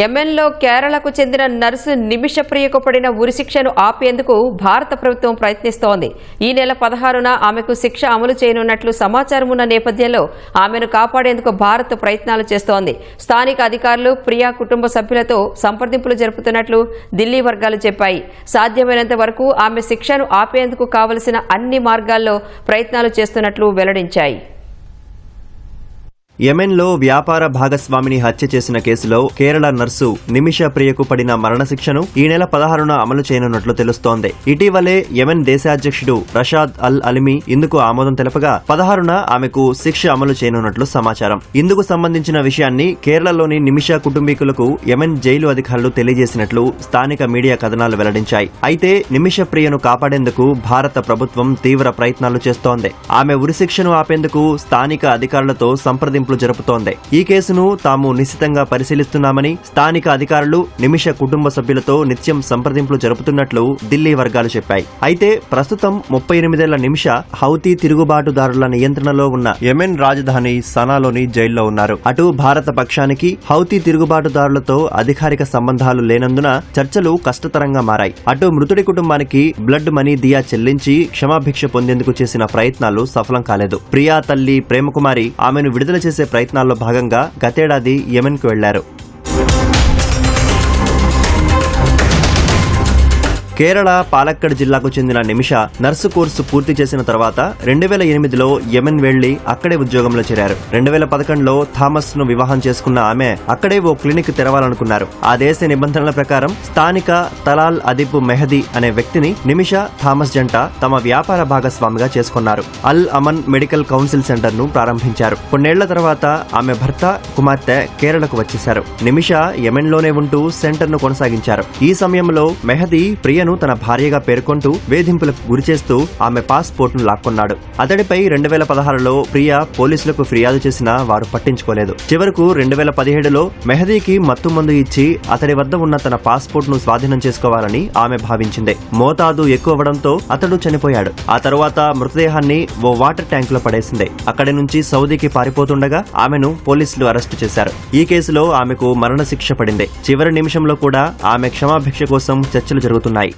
యెమెన్లో కేరళకు చెందిన నర్సు నిమిషప్రియకు పడిన ఉరిశిక్షను ఆపేందుకు భారత ప్రభుత్వం ప్రయత్నిస్తోంది. ఈ నెల పదహారున ఆమెకు శిక్ష అమలు చేయనున్నట్లు సమాచారం ఉన్న నేపథ్యంలో ఆమెను కాపాడేందుకు భారత్ ప్రయత్నాలు చేస్తోంది. స్థానిక అధికారులు ప్రియా కుటుంబ సభ్యులతో సంప్రదింపులు జరుపుతున్నట్లు ఢిల్లీ వర్గాలు చెప్పాయి. సాధ్యమైనంత వరకు ఆమె శిక్షను ఆపేందుకు కావలసిన అన్ని మార్గాల్లో ప్రయత్నాలు చేస్తున్నట్లు వెల్లడించాయి. యెమెన్లో వ్యాపార భాగస్వామిని హత్య చేసిన కేసులో కేరళ నర్సు నిమిష ప్రియకు పడిన మరణశిక్షను ఈ నెల పదహారున అమలు చేయనున్నట్లు తెలుస్తోంది. ఇటీవలే యెమెన్ దేశాధ్యక్షుడు రషాద్ అల్ అలిమి ఇందుకు ఆమోదం తెలపగా పదహారున ఆమెకు శిక్ష అమలు చేయనున్నట్లు సమాచారం. ఇందుకు సంబంధించిన విషయాన్ని కేరళలోని నిమిష కుటుంబీకులకు యెమెన్ జైలు అధికారులు తెలియజేసినట్లు స్థానిక మీడియా కథనాలు వెల్లడించాయి. అయితే నిమిష ప్రియను కాపాడేందుకు భారత ప్రభుత్వం తీవ్ర ప్రయత్నాలు చేస్తోంది. ఆమె ఉరిశిక్షను ఆపేందుకు స్థానిక అధికారులతో సంప్రదింపులు జరుపుతోంది. ఈ కేసును తాము నిశితంగా పరిశీలిస్తున్నామని స్థానిక అధికారులు నిమిష కుటుంబ సభ్యులతో నిత్యం సంప్రదింపులు జరుపుతున్నట్లు ఢిల్లీ వర్గాలు చెప్పాయి. అయితే ప్రస్తుతం ముప్పై ఎనిమిదేళ్ళ నిమిష హౌతీ తిరుగుబాటుదారుల నియంత్రణలో ఉన్న యెమెన్ రాజధాని సనాలోని జైల్లో ఉన్నారు. అటు భారత పక్షానికి హౌతీ తిరుగుబాటుదారులతో అధికారిక సంబంధాలు లేనందున చర్చలు కష్టతరంగా మారాయి. అటు మృతుడి కుటుంబానికి బ్లడ్ మనీ దియా చెల్లించి క్షమాభిక్ష పొందేందుకు చేసిన ప్రయత్నాలు సఫలం కాలేదు. ప్రియా తల్లి ప్రేమకుమారి ఆమెను విడుదల చేసి ప్రయత్నాల్లో భాగంగా గతేడాది యెమెన్కు వెళ్ళారు. కేరళ పాలక్కడ్ జిల్లాకు చెందిన నిమిష నర్సు కోర్సు పూర్తి చేసిన తర్వాత రెండు వేల ఎనిమిదిలో యెమెన్ వెళ్ళి అక్కడే ఉద్యోగంలో చేరారు. రెండు వేల పదకొండులో థామస్ను వివాహం చేసుకున్న ఆమె అక్కడే ఓ క్లినిక్ తెరవాలనుకున్నారు. ఆ దేశ నిబంధనల ప్రకారం స్థానిక తలాల్ అదిపు మెహదీ అనే వ్యక్తిని నిమిష థామస్ జంట తమ వ్యాపార భాగస్వామిగా చేసుకున్నారు. అల్ అమన్ మెడికల్ కౌన్సిల్ సెంటర్ను ప్రారంభించారు. కొన్నేళ్ళ తర్వాత ఆమె భర్త కుమార్తె కేరళకు వచ్చేశారు. నిమిష యెమెన్లోనే ఉంటూ సెంటర్ను కొనసాగించారు. ఈ సమయంలో మెహదీ ప్రియను తన భార్యగా పేర్కొంటూ వేధింపులకు గురిచేస్తూ ఆమె పాస్పోర్ట్ను లాక్కున్నాడు. అతడిపై రెండు వేల పదహారులో ప్రియా పోలీసులకు ఫిర్యాదు చేసినా వారు పట్టించుకోలేదు. చివరకు రెండు వేల పదిహేడులో మెహదీకి మత్తు మందు ఇచ్చి అతడి వద్ద ఉన్న తన పాస్పోర్ట్ను స్వాధీనం చేసుకోవాలని ఆమె భావించింది. మోతాదు ఎక్కువవడంతో అతడు చనిపోయాడు. ఆ తరువాత మృతదేహాన్ని ఓ వాటర్ ట్యాంక్లో పడేసింది. అక్కడి నుంచి సౌదీకి పారిపోతుండగా ఆమెను పోలీసులు అరెస్టు చేశారు. ఈ కేసులో ఆమెకు మరణశిక్ష పడింది. చివరి నిమిషంలో కూడా ఆమె క్షమాభిక్ష కోసం చర్చలు జరుగుతున్నాయి.